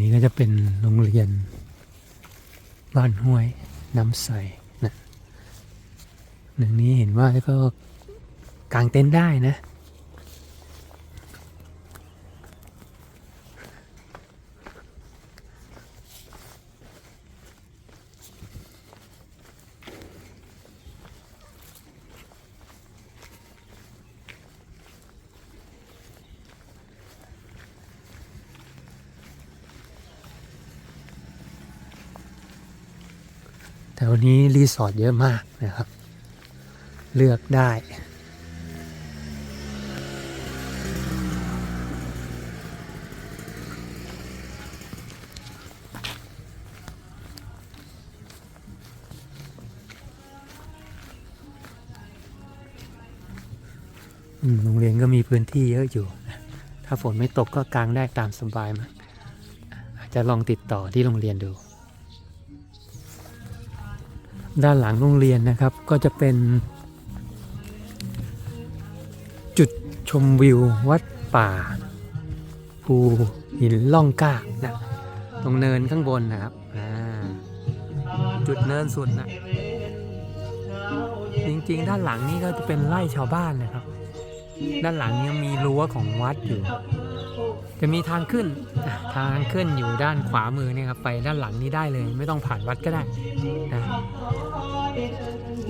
นี้ก็จะเป็นโรงเรียน บ้านห้วยน้ำใสนะหนึ่งนี้เห็นว่าก็กางเต็นท์ได้นะ แต่วันนี้รีสอร์ทเยอะมากนะครับ เลือกได้โรงเรียนก็มีพื้นที่เยอะอยู่ ถ้าฝนไม่ตกก็กางได้ตามสบายมั้งอาจจะลองติดต่อที่โรงเรียนดู ด้านหลังโรงเรียนนะครับ ก็จะเป็น จุดชมวิววัดป่า ภูหินล่องกล้านะตรงเนินข้างบนนะครับจุดเนินสุดนะจริงๆ ด้านหลังนี่ก็จะเป็นไร่ชาวบ้านนะครับ ด้านหลังยังมีรั้วของวัดอยู่ จะมีทางขึ้นทางขึ้นอยู่ด้านขวามือเนี่ยครับไปด้านหลังนี้ได้เลย ไม่ต้องผ่านวัดก็ได้นะ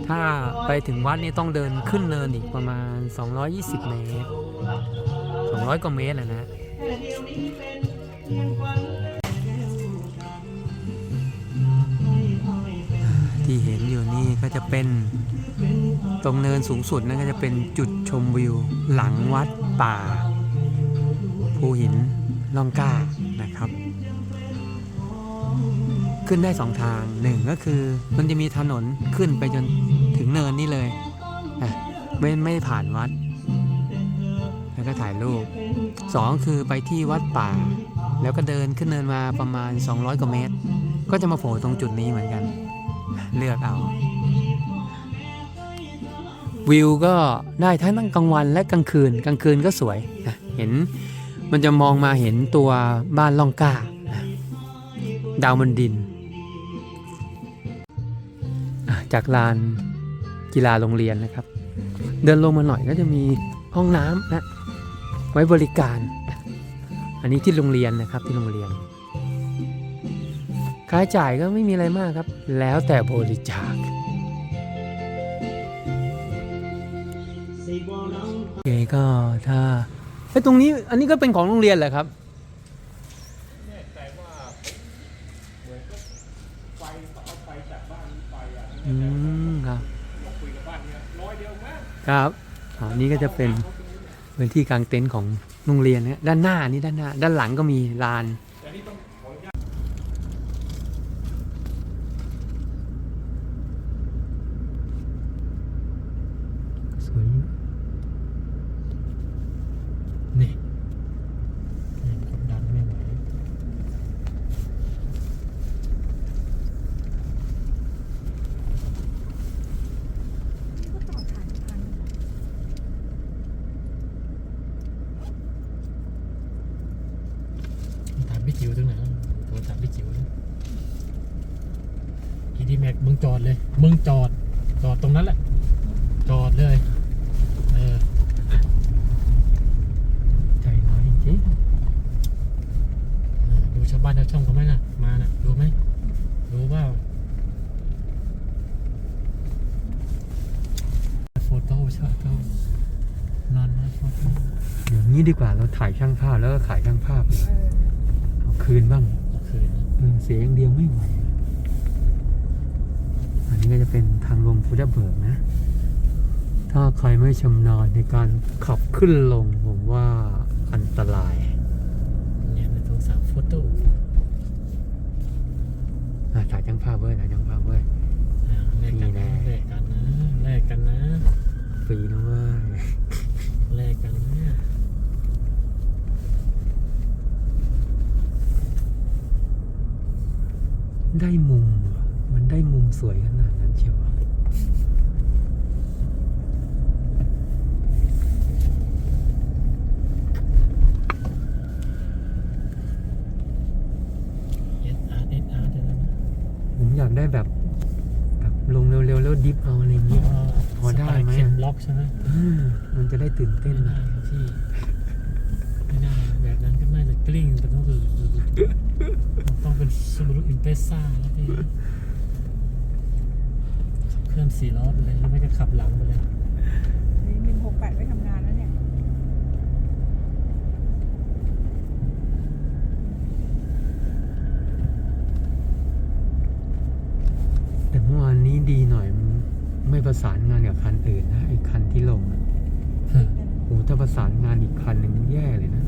ถ้าไปถึงวัดนี่ต้องเดินขึ้นเนินอีกประมาณ 220 เมตร 200 กว่าเมตรนะนะที่เห็นอยู่นี่ก็จะเป็นตรงเนินสูงสุดนั่นก็จะเป็นจุดชมวิวหลังวัดป่า ภูหินล่องก้านะครับ ขึ้นได้สองทางหนึ่งก็คือมันจะมีถนนขึ้นไปจนถึงเนินนี่เลยไม่ไม่ผ่านวัด แล้วก็ถ่ายรูปสองคือไปที่วัดป่า แล้วก็เดินขึ้นเนินมาประมาณ 200กว่าเมตร ก็จะมาโผล่ตรงจุดนี้เหมือนกัน เลือกเอาวิวก็ได้ทั้งกลางวันและกลางคืน กลางคืนก็สวย เห็น มันจะมองมาเห็นตัวบ้านล่องกล้า ดาวมันดิน จากลานกีฬาโรงเรียนนะครับ เดินลงมาหน่อยก็จะมีห้องน้ำนะไว้บริการ อันนี้ที่โรงเรียนนะครับที่โรงเรียน ค่าใช้จ่ายก็ไม่มีอะไรมากครับ แล้วแต่บริจาคโอเคก็ถ้า ไอ้ยตรงนี้อันนี้ก็เป็นของโรงเรียนเหรอครับอืมครับครับอ๋อนี่ก็จะเป็นพื้นที่กลางเต็นท์ของโรงเรียนนะด้านหน้านี่ด้านหน้า ด้านหลังก็มีลานสวยอยู่นี่แรงกดดันไม่ไหวถามพี่จิ๋วตรงไหนแล้วโทรถามพี่จิ๋วนะอี ดีแม็กมึงจอดเลย มึงจอด จอดตรงนั้นแหละ จอดเลย เออ ใจน้อยจริงเออดูชาวบ้านชาวช่องเขาไหมน่ะ มาน่ะ ดูไหม ดูเปล่าโฟโต้ชอบโต้นอนนะโฟโต้อย่างนี้ดีกว่าเราถ่ายช่างภาพแล้วก็ขายช่างภาพเลยเอาคืนบ้างเอาคืนนะเออเสียอย่างเดียวไม่ไหวอันนี้ก็จะ เป็นทางลงพุทธเบิกนะ ถ้าใครไม่ชำนาญในการขับขึ้นลงผมว่าอันตรายเนี่ยในโทรศัพท์โฟโต้อะถ่ายช่างภาพเว้ยถ่ายช่างภาพเว้ยอ่าแลกกันนี่นะแน่แลกกันนะแลกกันนะฟรีนะเว้ยแลกกันนะได้มุมว่ะมันได้มุม สวยขนาดนั้นเชียวอะได้แบบ แบบลงเร็วๆแล้วดิฟเอาอะไรอย่างเงี้ยพอได้ไหมสปายเข็มล็อกใช่ไหมอืมมันจะได้ตื่นเต้นไม่ได้ครับพี่ไม่ได้แบบนั้นก็น่าจะกลิ้งไปต้องคือต้องเป็นซูบารุอิมเพรสซ่าแล้วพี่ ขับเคลื่อนสี่ล้อไปเลยแล้วไม่ก็ขับหลังไปเลยนี่หนึ่งหกแปดไม่ทำงานแล้วเนี่ยแต่เมื่อวานนี้ดีหน่อยมันไม่ประสานงานกับคันอื่นนะไอ้คันที่ลงอะโอ้ถ้าประสานงานอีกคันหนึ่งแย่เลยนะ